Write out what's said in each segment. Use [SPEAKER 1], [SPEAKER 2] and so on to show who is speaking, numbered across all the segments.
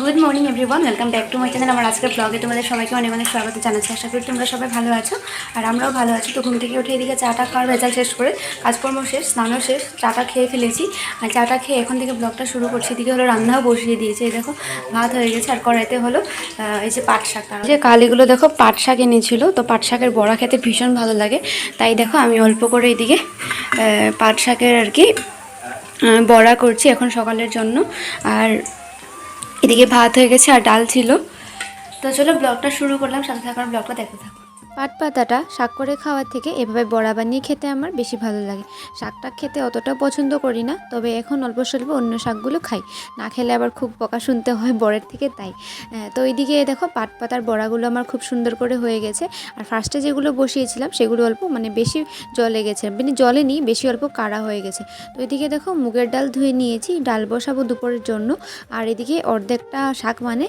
[SPEAKER 1] Good morning everyone welcome back to my channel আমার আজকের ব্লগে তোমাদের সবাইকে অনেক অনেক স্বাগত জানাচ্ছি। আশা করি তোমরা সবাই ভালো আছো। আর আমরাও ভালো আছি। তো ঘুম থেকে উঠে এদিকে চাটা খাওয়ার ভেজাল শেষ করে কাজকর্ম শেষ, স্নানও শেষ, চাটা খেয়ে ফেলেছি। আর চাটা খেয়ে এখন থেকে ব্লগটা শুরু করছি। এদিকে হলো রান্নাও বসিয়ে দিয়েছে। এই দেখো, ভাত হয়ে গেছে আর কড়াইতে হলো এই যে পাট শাক। যে কাল এগুলো দেখো পাট শাক এনেছিল, তো পাট শাকের বড়া খেতে ভীষণ ভালো লাগে। তাই দেখো আমি অল্প করে এদিকে পাট শাকের আর কি বড়া করছি এখন সকালের জন্য। আর এদিকে ভাত হয়ে গেছে আর ডাল ছিল। তো চলো ব্লগটা শুরু করলাম, সাথে থাকার ব্লগটা দেখতে থাকো।
[SPEAKER 2] পাট পাতাটা শাক করে খাওয়ার থেকে এভাবে বড়া বানিয়ে খেতে আমার বেশি ভালো লাগে। শাকটা খেতে অতটা পছন্দ করি না, তবে এখন অল্প স্বল্প অন্য শাকগুলো খাই। না খেলে আবার খুব বকা শুনতে হয় বড়ের থেকে তাই। তো এইদিকে দেখো পাট পাতার বড়াগুলো আমার খুব সুন্দর করে হয়ে গেছে। আর ফার্স্টে যেগুলো বসিয়েছিলাম সেগুলো অল্প মানে বেশি জলে গেছে মানে জলে নিই, বেশি অল্প কাড়া হয়ে গেছে। তো এদিকে দেখো মুগের ডাল ধুয়ে নিয়েছি, ডাল বসাবো দুপুরের জন্য। আর এদিকে অর্ধেকটা শাক মানে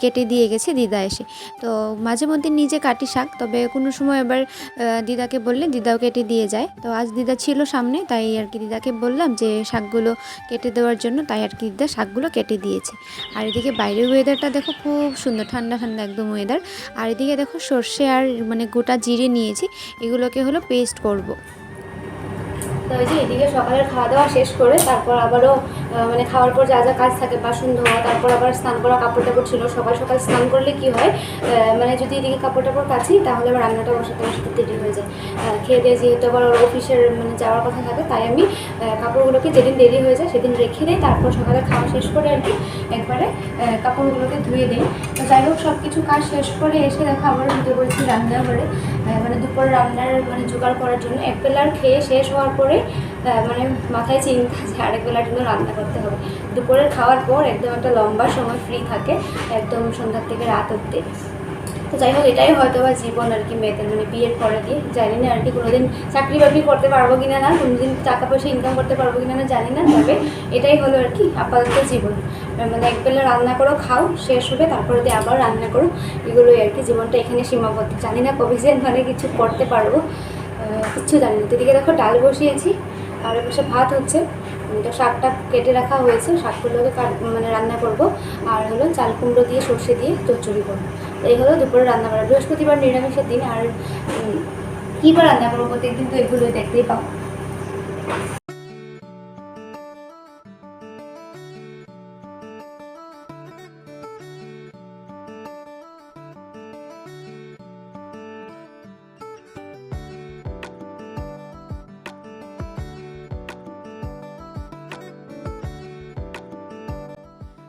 [SPEAKER 2] কেটে দিয়ে গেছে দিদা এসে। তো মাঝে মধ্যে নিজে কাটি শাক, তবে কোনো সময় আবার দিদাকে বললে দিদাও কেটে দিয়ে যায়। তো আজ দিদা ছিল সামনে, তাই আর কি দিদাকে বললাম যে শাকগুলো কেটে দেওয়ার জন্য, তাই আর কি দিদা শাকগুলো কেটে দিয়েছে। আর এদিকে বাইরের ওয়েদারটা দেখো খুব সুন্দর, ঠান্ডা ঠান্ডা একদম ওয়েদার আর এদিকে দেখো সর্ষে আর মানে গোটা জিরে নিয়েছি, এগুলোকে হলো পেস্ট করব।
[SPEAKER 1] তো ওই যে এদিকে সকালের খাওয়া দাওয়া শেষ করে তারপর আবারও মানে খাওয়ার পর যা যা কাজ থাকে বাসন ধোয়া, তারপর আবার স্নান করা কাপড় টাপড় ছিল, সকাল সকাল স্নান করলে কি হয় মানে যদি এদিকে কাপড় টাপড় কাছি তাহলে আবার রান্নাটা বসাতে বসাতে দেরি হয়ে যায়। খেয়ে দিয়ে যেহেতু আবার অফিসের মানে যাওয়ার কথা থাকে, তাই আমি কাপড়গুলোকে যেদিন দেরি হয়ে যায়, সেদিন রেখে দিই, তারপর সকালে খাওয়া শেষ করে আর কি, একবারে কাপড়গুলোকে ধুয়ে দিই। তো যাই হোক সব কিছু কাজ শেষ করে এসে দেখো আবার ঢুকে পড়েছি রান্নাঘরে মানে দুপুর রান্নার মানে জোগাড় করার জন্য। এক বেলার খেয়ে শেষ হওয়ার পরে মানে মাথায় চিন্তা যে আরেক বেলার জন্য রান্না করতে হবে। দুপুরের খাওয়ার পর একদম একটা লম্বা সময় ফ্রি থাকে, একদম সন্ধ্যার থেকে রাত অবধি। তো যাই হোক, এটাই হয়তো বা জীবন আর কি মেয়েদের মানে বিয়ের পরে দিয়ে জানি না আর কি কোনোদিন চাকরি বাকরি করতে পারব কিনা না, কোনোদিন টাকা পয়সা ইনকাম করতে পারব কিনা না না জানি না, তবে এটাই হলো আর কি আপাতত জীবন। মানে একবেলা রান্না করো, খাও, শেষ হবে, তারপরে দিয়ে আবার রান্না করো। এগুলোই আর কি জীবনটা এখানে সীমাবদ্ধ। জানি না কবে যে মানে কিছু করতে পারব কিচ্ছু জানি না। এদিকে দেখো, ডাল বসিয়েছি। আর পাশে ভাত হচ্ছে। তো শাকটা কেটে রাখা হয়েছে। শাকগুলোকে কাট মানে রান্না করব। আর হলো চাল কুমড়ো দিয়ে সর্ষে দিয়ে চচ্চড়ি করব। এই হলো দুপুরে রান্না করা। বৃহস্পতিবার নিরামিষের দিন। আর কী করে রান্না করব প্রত্যেকদিন তো এগুলো দেখতেই পাও।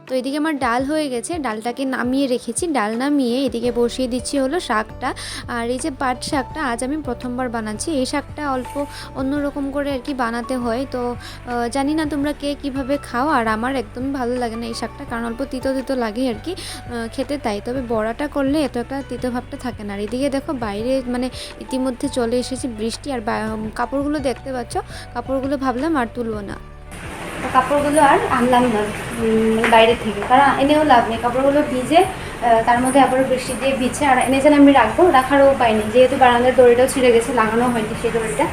[SPEAKER 2] তো এদিকে আমার ডাল হয়ে গেছে, ডালটাকে নামিয়ে রেখেছি, ডাল নামিয়ে এদিকে বসিয়ে দিচ্ছি হলো শাকটা। আর এই যে পাট শাকটা আজ আমি প্রথমবার বানাচ্ছি, এই শাকটা অল্প অন্যরকম করে আর কি বানাতে হয়। তো জানি না তোমরা কে কীভাবে খাও আর আমার একদমই ভালো লাগে না এই শাকটা, কারণ অল্প তিতো তিতো লাগে আর কি খেতে তাই। তবে বড়াটা করলে এত একটা তিতো ভাবটা থাকে না। আর এদিকে দেখো বাইরে মানে ইতিমধ্যে চলে এসেছে বৃষ্টি আর কাপড়গুলো দেখতে পাচ্ছ, কাপড়গুলো ভাবলাম আর তুলবো না।
[SPEAKER 1] কাপড়গুলো আর আনলাম না বাইরে থেকে। কারণ এনেও লাভ নেই। কাপড়গুলো ভিজে তার মধ্যে আবারও বৃষ্টি দিয়ে ভিজে আর এনে যেন আমি রাখব, রাখারও উপায় নেই। যেহেতু বারান্দার দড়িটাও ছিঁড়ে গেছে, লাগানো হয়নি সেই দড়িটা।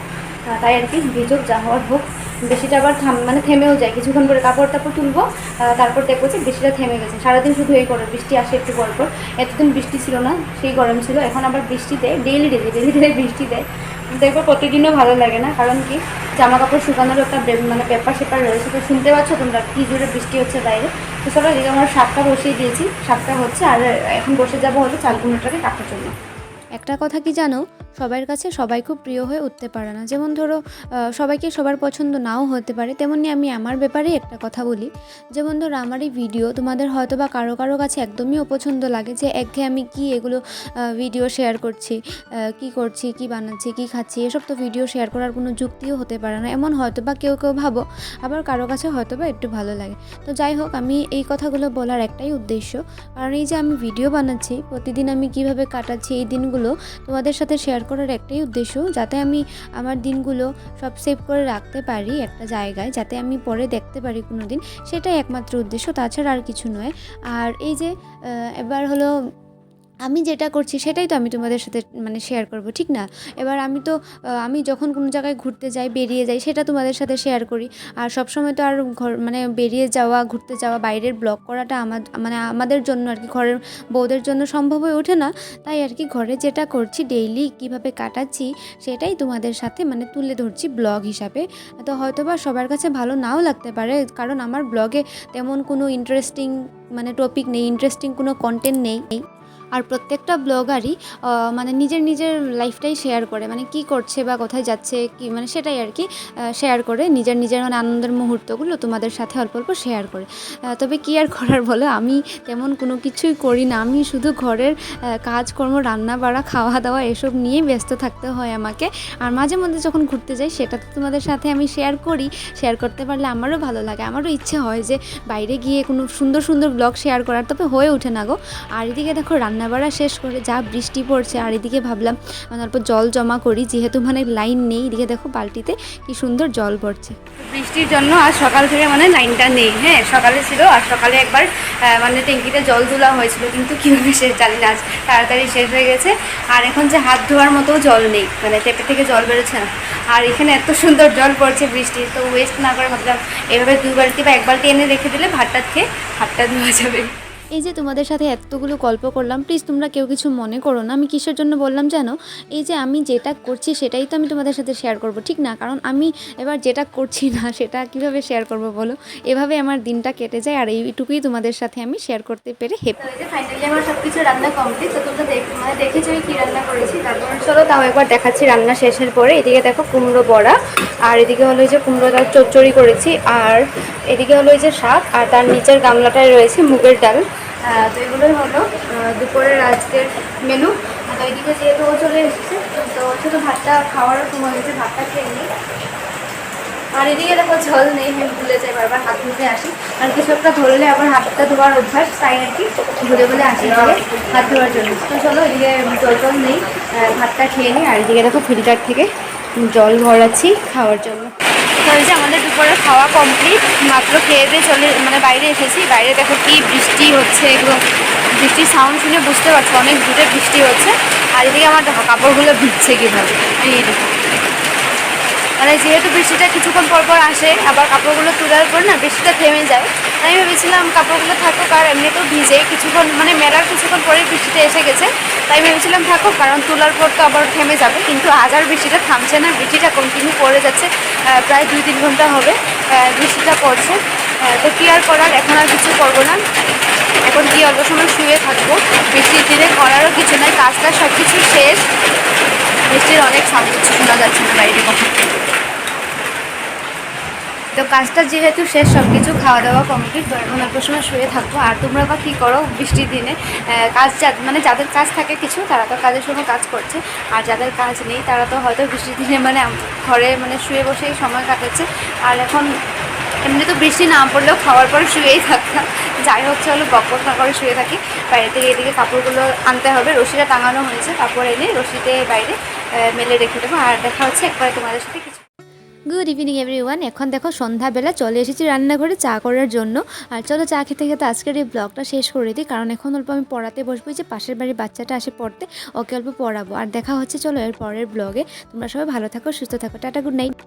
[SPEAKER 1] তাই আর কি ভিজুক, যা হওয়ার হোক। বৃষ্টিটা আবার থাম মানে থেমেও যায়। কিছুক্ষণ করে কাপড় টাপড় তুলবো তারপর দেখব যে বৃষ্টিটা থেমে গেছে। সারাদিন শুধু এই করে বৃষ্টি আসে একটু পর পর। এতদিন বৃষ্টি ছিল না, সেই গরম ছিল। এখন আবার বৃষ্টি দেয় ডেইলি ডেলি ডেলি ডেলি বৃষ্টি দেয়। দেখব প্রতিদিনও ভালো লাগে না, কারণ কি? জামা কাপড় শুকানোর একটা মানে পেপার সেপার রয়েছে। তো শুনতে পাচ্ছ তোমরা কি জোরে বৃষ্টি হচ্ছে বাইরে? তো চলো, এদিকে আমার শাকটা বসিয়ে দিয়েছি। শাকটা হচ্ছে, আর এখন বসে যাব হলো চাল কুমড়োটাকে কাটার জন্য।
[SPEAKER 2] একটা কথা কি জানো? সবার কাছে সবাই খুব প্রিয় হয়ে উঠতে পারে না। যেমন ধরো সবাইকে সবার পছন্দ নাও হতে পারে, তেমনি আমি আমার ব্যাপারে একটা কথা বলি। যেমন ধরো, আমার এই ভিডিও তোমাদের হয়তো বা কারও কারও কাছে একদমই অপছন্দ লাগে যে একঘে আমি কি এগুলো ভিডিও শেয়ার করছি কি করছি, কি বানাচ্ছি, কি খাচ্ছি, এসব তো ভিডিও শেয়ার করার কোনো যুক্তিও হতে পারে না। এমন হয়তো বা কেউ কেউ ভাবো, আবার কারও কাছে হয়তো বা একটু ভালো লাগে। তো যাই হোক, আমি এই কথাগুলো বলার একটাই উদ্দেশ্য। কারণ এই যে আমি ভিডিও বানাচ্ছি, প্রতিদিন আমি কীভাবে কাটাচ্ছি এই দিনগুলো তোমাদের সাথে শেয়ার করার একটাই উদ্দেশ্য, যাতে আমি আমার দিনগুলো সব সেভ করে রাখতে পারি একটা জায়গায়, যাতে আমি পরে দেখতে পারি কোনো দিন সেটাই একমাত্র উদ্দেশ্য, তাছাড়া আর কিছু নয়। আর এই যে এবার হলো আমি যেটা করছি সেটাই তো আমি তোমাদের সাথে মানে শেয়ার করব, ঠিক না? এবার আমি তো আমি যখন কোনো জায়গায় ঘুরতে যাই, বেরিয়ে যাই, সেটা তোমাদের সাথে শেয়ার করি। আর সব সময় তো আর ঘর মানে বেরিয়ে যাওয়া, ঘুরতে যাওয়া, বাইরের ব্লগ করাটা আমার মানে আমাদের জন্য আর কি, ঘরের বউদের জন্য সম্ভব হয়ে ওঠে না। তাই আর কি ঘরে যেটা করছি ডেইলি কীভাবে কাটাচ্ছি, সেটাই তোমাদের সাথে মানে তুলে ধরছি ব্লগ হিসাবে। তো হয়তো বা সবার কাছে ভালো নাও লাগতে পারে, কারণ আমার ব্লগে তেমন কোনো ইন্টারেস্টিং মানে টপিক নেই ইন্টারেস্টিং কোনো কন্টেন্ট নেই। আর প্রত্যেকটা ব্লগারই মানে নিজের নিজের লাইফটাই শেয়ার করে। মানে কি করছে বা কোথায় যাচ্ছে, কি মানে সেটাই আর কি শেয়ার করে। নিজের নিজের মানে আনন্দের মুহূর্তগুলো তোমাদের সাথে অল্প অল্প শেয়ার করে। তবে কি আর করার বলো? আমি তেমন কোনো কিছুই করি না। আমি শুধু ঘরের কাজকর্ম রান্না বাড়া খাওয়া দাওয়া এসব নিয়েই ব্যস্ত থাকতে হয় আমাকে। আর মাঝে মধ্যে যখন ঘুরতে যাই, সেটা তো তোমাদের সাথে আমি শেয়ার করি। শেয়ার করতে পারলে আমারও ভালো লাগে। আমারও ইচ্ছে হয় যে বাইরে গিয়ে কোনো সুন্দর সুন্দর ব্লগ শেয়ার করার। তবে হয়ে ওঠে না গো। আর এদিকে দেখো রান্নাবাড়া শেষ করে যা বৃষ্টি পড়ছে, আর এদিকে ভাবলাম অল্প জল জমা করি, যেহেতু মানে লাইন নেই। এদিকে দেখো বালতিতে কি সুন্দর জল পড়ছে।
[SPEAKER 1] বৃষ্টির জন্য আজ সকাল থেকে মানে লাইনটা নেই হ্যাঁ সকালে ছিল, আর সকালে একবার মানে ট্যাঙ্কিতে জল তোলা হয়েছিল, কিন্তু কীভাবে শেষ জানি না, আজ তাড়াতাড়ি শেষ হয়ে গেছে। আর এখন যে হাত ধোয়ার মতো জল নেই মানে টেপে থেকে জল বেরোচ্ছে না। আর এখানে এত সুন্দর জল পড়ছে বৃষ্টি, তো ওয়েস্ট না করে ভাবলাম, এভাবে দুই বালতি বা এক বালতি এনে রেখে দিলে ভাতটা খেয়ে হাতটা ধোয়া যাবে।
[SPEAKER 2] এই যে তোমাদের সাথে এতগুলো গল্প করলাম প্লিজ তোমরা কেউ কিছু মনে করো না। আমি কিসের জন্য বললাম জানো? এই যে আমি যেটা করছি সেটাই তো আমি তোমাদের সাথে শেয়ার করব ঠিক না? কারণ আমি এবার যেটা করছি না সেটা কীভাবে শেয়ার করব বলো? এভাবে আমার দিনটা কেটে যায় আর এইটুকুই তোমাদের সাথে আমি শেয়ার করতে পেরে হেপ
[SPEAKER 1] ফাইনালি আমার সব কিছু রান্না কমপ্লিট তো তোমরা দেখ মানে দেখেছ আমি কী রান্না করেছি? তারপর চলো তাও একবার দেখাচ্ছি রান্না শেষের পরে। এদিকে দেখো কুমড়ো বড়া। আর এদিকে হলো যে কুমড়ো ডাল চচ্চড়ি করেছি, আর এদিকে হলো যে শাক, আর তার নিচের গামলাটায় রয়েছে মুগের ডাল। তো এগুলোই হলো দুপুরের আজকের মেনু তো এদিকে যেহেতু ও চলে এসেছে, তো শুধু ভাতটা খাওয়ারও সময় হয়েছে, ভাতটা খেয়ে নিই। আর এদিকে দেখো জল নেই, আমি ভুলে যাই, বারবার হাত ধুতে আসি। আর কিছু একটা ধরলে আবার হাতটা ধোয়ার অভ্যাস, তাই আর কি ভুলে ভুলে আসি হাত ধোয়ার জন্য। তো চলো এদিকে জল জল নেই ভাতটা খেয়ে নিই। আর এদিকে দেখো ফিল্টার থেকে জল ভরাচ্ছি খাওয়ার জন্য। যে আমাদের দুপুরে খাওয়া কমপ্লিট মাত্র খেয়ে চলে মানে বাইরে এসেছি। বাইরে দেখো কি বৃষ্টি হচ্ছে, এগুলো বৃষ্টির সাউন্ড শুনে বুঝতে পারছ, অনেক দূরে বৃষ্টি হচ্ছে। আর এদিকে আমার কাপড়গুলো ভিজছে কীভাবে। এই মানে যেহেতু বৃষ্টিটা কিছুক্ষণ পর পর আসে, আবার কাপড়গুলো তোলার পর না বৃষ্টিটা থেমে যায়। আমি ভেবেছিলাম কাপড়গুলো থাকুক, আর এমনিতেও ভিজে কিছুক্ষণ মানে মেলার কিছুক্ষণ পরে বৃষ্টিটা এসে গেছে। তাই ভেবেছিলাম থাকুক, কারণ তোলার পর তো আবার থেমে যাবে, কিন্তু আজ আর বৃষ্টিটা থামছে না, বৃষ্টিটা কন্টিনিউ পড়ে যাচ্ছে প্রায় দুই তিন ঘণ্টা হবে বৃষ্টিটা পড়ছে। তো কী আর করার, এখন আর কিছু করব না। এখন কি অল্প সময় শুয়ে থাকব, বৃষ্টির দিনে করারও কিছু নাই, কাজটা সব কিছু শেষ। বৃষ্টির অনেক সাউন্ড কিছু শোনা যাচ্ছে না বাইরে। কথা তো কাজটা যেহেতু শেষ সব কিছু খাওয়া দাওয়া কমপ্লিট তো এখন অল্প সময় শুয়ে থাকব। আর তোমরা বা কী করো বৃষ্টির দিনে? কাজ মানে যাদের কাজ থাকে কিছু, তারা তো কাজের সময় কাজ করছে। আর যাদের কাজ নেই, তারা তো হয়তো বৃষ্টির দিনে মানে ঘরে মানে শুয়ে বসেই সময় কাটাচ্ছে। আর এখন এমনি তো বৃষ্টি না পড়লেও খাওয়ার পরে শুয়েই থাকতাম। যাই হচ্ছে হলো বক বক না করে শুয়ে থাকি। বাইরে থেকে এদিকে কাপড়গুলো আনতে হবে, রশিটা টাঙানো হয়েছে, কাপড় এনে রশিতে বাইরে মেলে রেখে দেবো। আর দেখা হচ্ছে একবার তোমাদের সাথে কিছু
[SPEAKER 2] গুড ইভিনিং এভরিওয়ান এখন দেখো সন্ধ্যাবেলা চলে এসেছি রান্নাঘরে চা করার জন্য। আর চলো চা খেতে খেতে আজকের এই ব্লগটা শেষ করে দিই। কারণ এখন অল্প আমি পড়াতে বসবো যে পাশের বাড়ির বাচ্চাটা আসে পড়তে, ওকে অল্প পড়াবো। আর দেখা হচ্ছে, চলো এর পরের ব্লগে তোমরা সবাই ভালো থাকো, সুস্থ থাকো, টাটা গুড নাইট